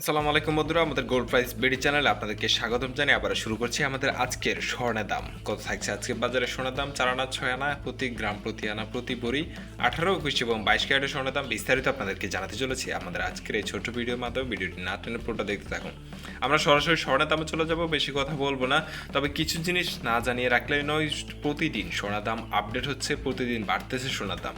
আসসালামু আলাইকুম বন্ধুরা, আমাদের গোল্ড প্রাইস বিডি চ্যানেলে আপনাদেরকে স্বাগতম জানিয়ে আবার শুরু করছি আমাদের আজকের স্বর্ণের দাম। কত থাকছে আজকে বাজারে সোনার দাম? চার আনা, ছয় আনা, প্রতি গ্রাম প্রতি আনা, প্রতি বড়ি আঠারো, একুশ এবং বাইশ ক্যারেটের সোনার দাম বিস্তারিত আপনাদেরকে জানাতে চলেছি। আমাদের আজকের এই ছোট্ট ভিডিওর মাধ্যমে ভিডিওটি না টেনে পুরোটা দেখতে থাকুন। আমরা সরাসরি স্বর্ণের দামে চলে যাব, বেশি কথা বলব না, তবে কিছু জিনিস না জানিয়ে রাখলে নয়, প্রতিদিন সোনার দাম আপডেট হচ্ছে, প্রতিদিন বাড়তেছে সোনার দাম।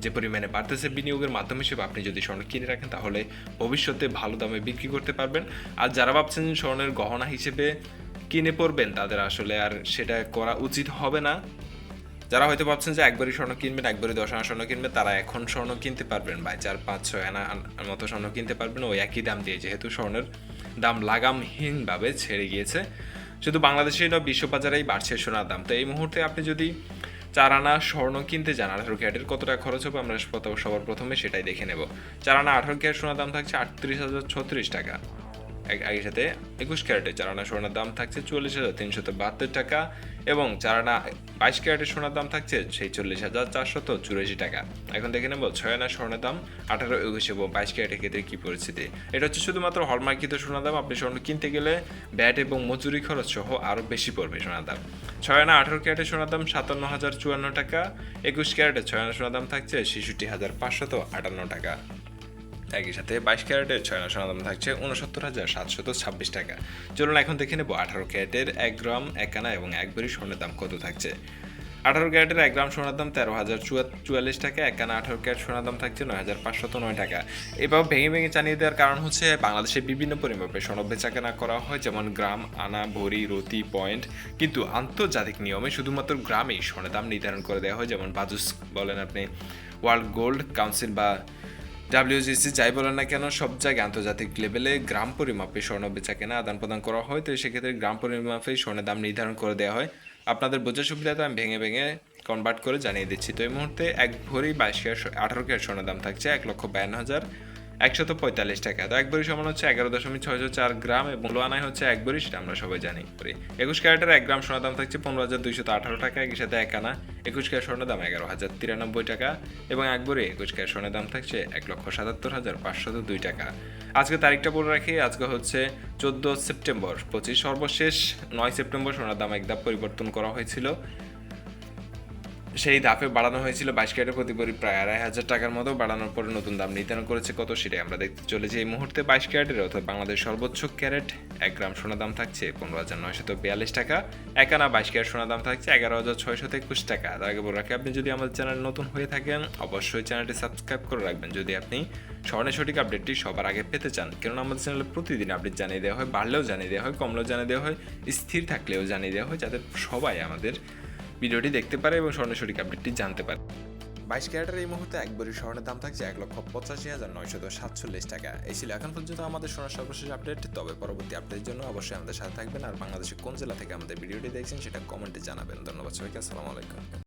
যে পরিমাণে বাড়তেছে বিনিয়োগের মাধ্যম হিসেবে আপনি যদি স্বর্ণ কিনে রাখেন, তাহলে ভবিষ্যতে ভালো দামে বিক্রি করতে পারবেন। আর যারা ভাবছেন স্বর্ণের গহনা হিসেবে কিনে পড়বেন তাদের আসলে আর সেটা করা উচিত হবে না। যারা হয়তো ভাবছেন যে একবারই স্বর্ণ কিনবেন, একবারই দশ আনা স্বর্ণ কিনবেন, তারা এখন স্বর্ণ কিনতে পারবেন বা চার, পাঁচ, ছয় আনা মতো স্বর্ণ কিনতে পারবেন। ওই একই দাম দিয়ে যেহেতু স্বর্ণের দাম লাগামহীনভাবে ছেড়ে গিয়েছে। শুধু বাংলাদেশেই নয়, বিশ্ববাজারেই বাড়ছে সোনার দাম। তো এই মুহূর্তে আপনি যদি চার আনা স্বর্ণ কিনতে যান। আঠারো ক্যারেটের কত টাকা খরচ হবে আমরা সবার প্রথমে সেটাই দেখে নেব। চার আনা আঠারো ক্যারেট সোনার দাম থাকছে আটত্রিশ হাজার ছত্রিশ টাকা। একই সাথে একুশ ক্যারেটের চারানা সোনার দাম থাকছে চল্লিশ হাজার তিনশত বাহাত্তর টাকা এবং চার আনা বাইশ ক্যারেটের সোনার দাম থাকছে সেই চল্লিশ হাজার চারশত চুরাশি টাকা। এখন দেখে নেব ছয় আনা স্বর্ণের দাম আঠারো, একুশ এবং বাইশ ক্যারেটের ক্ষেত্রে কী পরিস্থিতি। এটা হচ্ছে শুধুমাত্র হলমার্কিত সোনার দাম, আপনি স্বর্ণ কিনতে গেলে ব্যাট এবং মজুরি খরচ সহ আরও বেশি পড়বে সোনার দাম। ছয় আনা আঠারো ক্যারেটের সোনার দাম সাতান্ন হাজার চুয়ান্ন টাকা, একুশ ক্যারেটের ছয় আনা সোনার দাম থাকছে ছেষট্টি হাজার পাঁচশত আটান্ন টাকা। একই সাথে বাইশ ক্যারেটের ছয় সোনার দাম থাকছে উনসত্তর হাজার সাতশত ছাব্বিশ টাকা। চলুন এখন দেখে নেব আঠারো ক্যারেটের এক গ্রাম, এক আনা এবং এক ভরি স্বর্ণের দাম কত থাকছে। আঠারো ক্যারেটের এক গ্রাম সোনার দাম তেরো হাজার চুয়াল্লিশ টাকা, এক আনা আঠারো ক্যারেট সোনার দাম থাকছে নয় হাজার পাঁচশত নয় টাকা। এবার ভেঙে ভেঙে জানিয়ে দেওয়ার কারণ হচ্ছে বাংলাদেশে বিভিন্ন পরিমাপে স্বর্ণ বেচাকেনা করা হয়, যেমন গ্রাম, আনা, ভরি, রতি, পয়েন্ট। কিন্তু আন্তর্জাতিক নিয়মে শুধুমাত্র গ্রামেই স্বর্ণের দাম নির্ধারণ করে দেওয়া হয়, যেমন বাজুস বলেন আপনি। ওয়ার্ল্ড গোল্ড কাউন্সিল বা ডাব্লিউজিসি যাই বলেন না কেন, সব জায়গায় আন্তর্জাতিক লেভেলে গ্রাম পরিমাপে স্বর্ণ বেচা কেনা আদান প্রদান করা হয়। তো সেক্ষেত্রে গ্রাম পরিমাপে স্বর্ণের দাম নির্ধারণ করে দেওয়া হয়। আপনাদের বোঝার সুবিধাতে আমি ভেঙে ভেঙে কনভার্ট করে জানিয়ে দিচ্ছি। তো এই মুহূর্তে এক ভরি বাইশ আঠারো কেয়ার স্বর্ণের দাম থাকছে এক লক্ষ বায়ান্ন হাজার একশত পঁয়তাল্লিশ টাকা। তো এক সমান হচ্ছে এগারো দশমিক ছয়শো চার গ্রাম এবং লোয়ানায় হচ্ছে এক ভরি সেটা আমরা সবাই জানি। করি। একুশ ক্যারেটের এক গ্রাম সোনার দাম থাকছে পনেরো হাজার দুইশত আঠারো টাকা একই সাথে এক আনা। একুশ ক্যারেট স্বর্ণের দাম এগারো হাজার তিরানব্বই টাকা এবং এক ভরি একুশ ক্যারেট স্বর্ণের দাম থাকছে এক লক্ষ সাতাত্তর হাজার পাঁচশত দুই টাকা। আজকে তারিখটা বলে রাখি, আজকে হচ্ছে চোদ্দ সেপ্টেম্বর, পঁচিশ সর্বশেষ নয় সেপ্টেম্বর সোনার দাম এক ধাপ পরিবর্তন করা হয়েছিল। সেই ধাপে বাড়ানো হয়েছিল বাইশ ক্যারেটের প্রতি ভরি প্রায় আড়াই হাজার টাকার মতো বাড়ানোর পরে নতুন দাম নির্ধারণ করেছে কত সেটাই আমরা দেখতে চলেছি এই মুহূর্তে বাইশ ক্যারেটের, অর্থাৎ বাংলাদেশ সর্বোচ্চ ক্যারেট, এক গ্রাম সোনার দাম থাকছে পনেরো হাজার নয়শত বিয়াল্লিশ টাকা। এক আনা বাইশ ক্যারেট সোনার দাম থাকছে এগারো হাজার ছয়শত একুশ টাকা। তার আগে বলে রাখি, আপনি যদি আমাদের চ্যানেল নতুন হয়ে থাকেন, অবশ্যই চ্যানেলটি সাবস্ক্রাইব করে রাখবেন। যদি আপনি স্বর্ণের সঠিক আপডেটটি সবার আগে পেতে চান, কেননা আমাদের চ্যানেলে প্রতিদিন আপডেট জানিয়ে দেওয়া হয়, বাড়লেও জানিয়ে দেওয়া হয়, কমলেও জানিয়ে দেওয়া হয়, স্থির থাকলেও জানিয়ে দেওয়া হয়, যাতে সবাই আমাদের ভিডিওটি দেখতে পারে এবং স্বর্ণের সঠিক আপডেটটি জানতে পারে। বাইশ ক্যারেটের এই মুহূর্তে এক বড়ি স্বর্ণের দাম থাকছে এক লক্ষ পঁচাশি হাজার নয়শত সাতচল্লিশ টাকা। এই ছিল এখন পর্যন্ত আমাদের স্বর্ণ সর্বশেষ আপডেট। তবে পরবর্তী আপডেটের জন্য অবশ্যই আমাদের সাথে থাকবেন। আর বাংলাদেশের কোন জেলা থেকে আমাদের ভিডিওটি দেখছেন সেটা কমেন্টে জানাবেন। ধন্যবাদ সবাইকে, আসসালামু আলাইকুম।